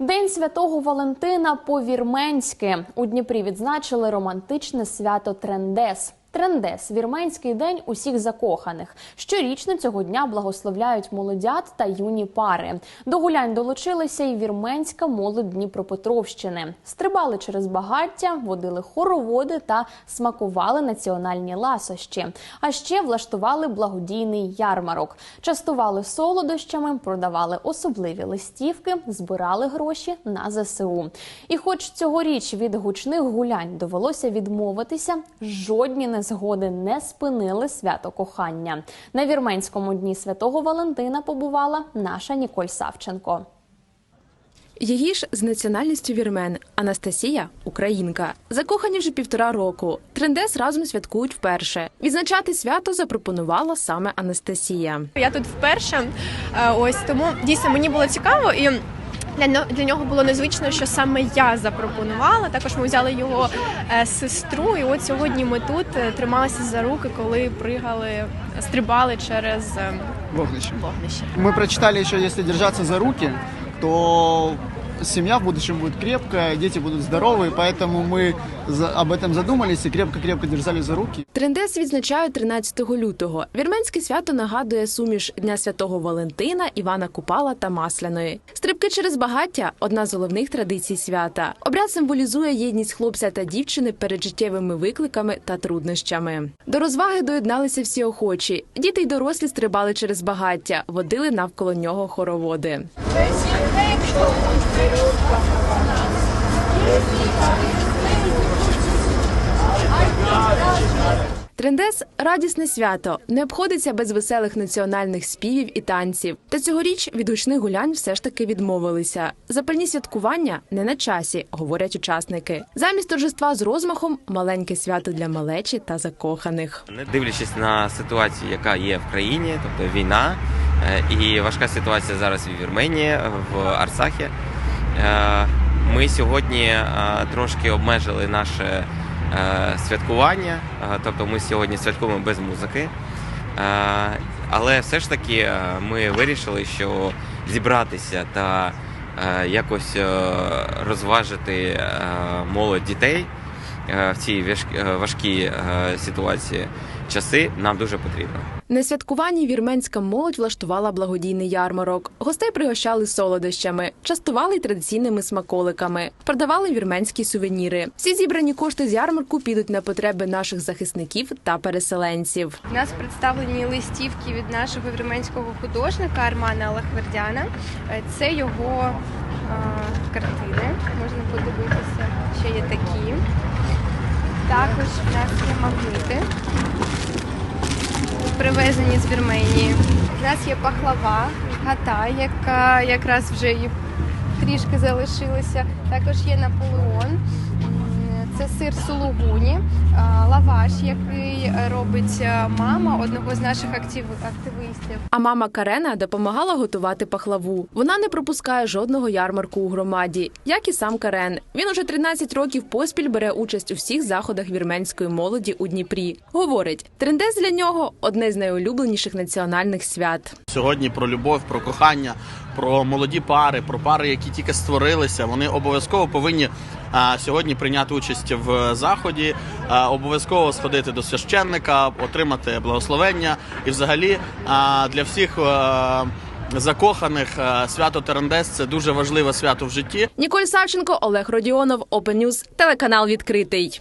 День святого Валентина по-вірменськи у Дніпрі відзначили романтичне свято Трендес. Трендес вірменський день усіх закоханих. Щорічно цього дня благословляють молодят та юні пари. До гулянь долучилися і вірменська молодь Дніпропетровщини. Стрибали через багаття, водили хороводи та смакували національні ласощі. А ще влаштували благодійний ярмарок. Частували солодощами, продавали особливі листівки, збирали гроші на ЗСУ. І хоч цьогоріч від гучних гулянь довелося відмовитися, жодні незгоди не спинили свято кохання. На вірменському дні святого Валентина побувала наша Ніколь Савченко. Її ж з національністю вірмен Анастасія українка. Закохані вже півтора року. Трендес разом святкують вперше. Відзначати свято запропонувала саме Анастасія. Я тут вперше, е, ось тому дійсно мені було цікаво і. Для для нього було незвично, що саме я запропонувала. Також ми взяли його е, сестру, і от сьогодні ми тут е, трималися за руки, коли пригали, стрибали через е, Вогнище. вогнище. Мы прочитали еще, если держаться за руки, то семья в будущем будет крепкая, дети будут здоровые, поэтому мы за- об этом задумались и крепко-крепко держали за руки. Трендес відзначають 13 лютого. Вірменське свято нагадує суміш Дня Святого Валентина, Івана Купала та Масляної. Стрибки через багаття одна з головних традицій свята. Обряд символізує єдність хлопця та дівчини перед життєвими викликами та труднощами. До розваги доєдналися всі охочі. Діти й дорослі стрибали через багаття, водили навколо нього хороводи. Трендес радісне свято не обходиться без веселих національних співів і танців. Та цьогоріч від гучних гулянь все ж таки відмовилися. Запальні святкування не на часі, говорять учасники. Замість торжества з розмахом маленьке свято для малечі та закоханих. Не дивлячись на ситуацію, яка є в країні, тобто війна е, і важка ситуація зараз в Вірменії, в Арсахі. Е, Ми сьогодні е, трошки обмежили наше е, святкування, тобто ми сьогодні святкуємо без музики. Але все ж таки ми вирішили, що зібратися та якось розважити молодь дітей в цій е, важкій е, ситуації часи нам дуже потрібно. На святкуванні вірменська молодь влаштувала благодійний ярмарок. Гостей пригощали солодощами, частували традиційними смаколиками, продавали вірменські сувеніри. Всі зібрані кошти з ярмарку підуть на потреби наших захисників та переселенців. У нас представлені листівки від нашого вірменського художника Армана Лахвердяна. Е, Це його е, картини. Можна подивитися, ще є такі. Також в нас є магнити, привезені з Вірменії. У нас є пахлава, гата, яка якраз вже трішки залишилася. Також є Наполеон. Це сир сулугуні, лаваш, який робить мама одного з наших актив... активістів. А мама Карена допомагала готувати пахлаву. Вона не пропускає жодного ярмарку у громаді, як і сам Карен. Він уже 13 років поспіль бере участь у всіх заходах вірменської молоді у Дніпрі. Говорить, трендес для нього одне з найулюбленіших національних свят. Сьогодні про любов, про кохання, про молоді пари, про пари, які тільки створилися. Вони обов'язково повинні а, сьогодні прийняти участь в заході, обов'язково сходити до священника, отримати благословення. І взагалі для всіх. Закоханих свято Терендес це дуже важливе свято в житті. Ніколь Савченко, Олег Родіонов, Open News, телеканал відкритий.